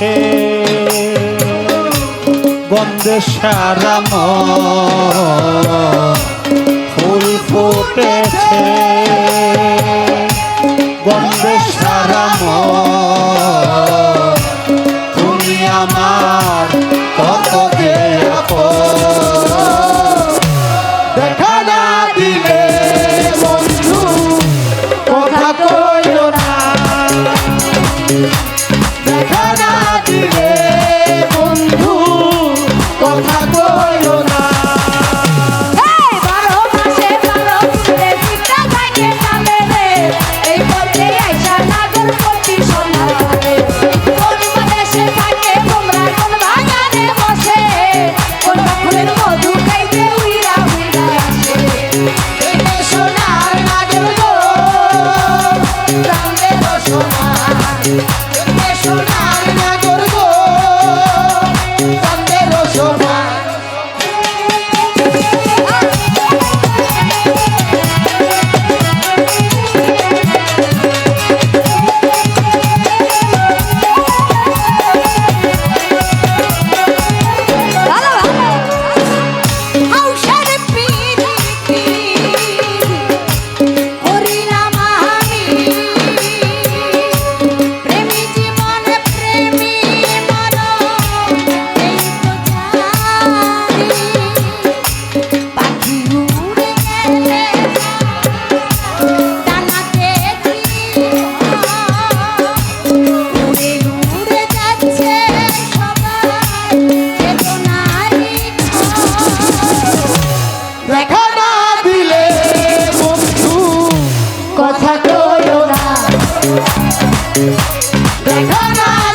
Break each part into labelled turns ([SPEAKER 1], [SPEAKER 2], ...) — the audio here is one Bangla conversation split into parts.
[SPEAKER 1] আছে গন্ধে সারাম ফুল ফুটেছে।
[SPEAKER 2] I don't know.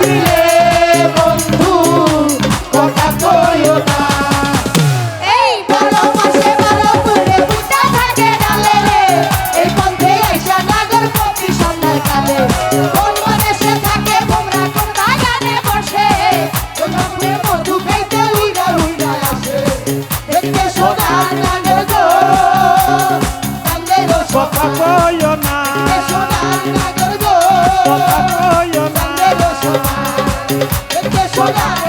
[SPEAKER 2] দিলে সোনা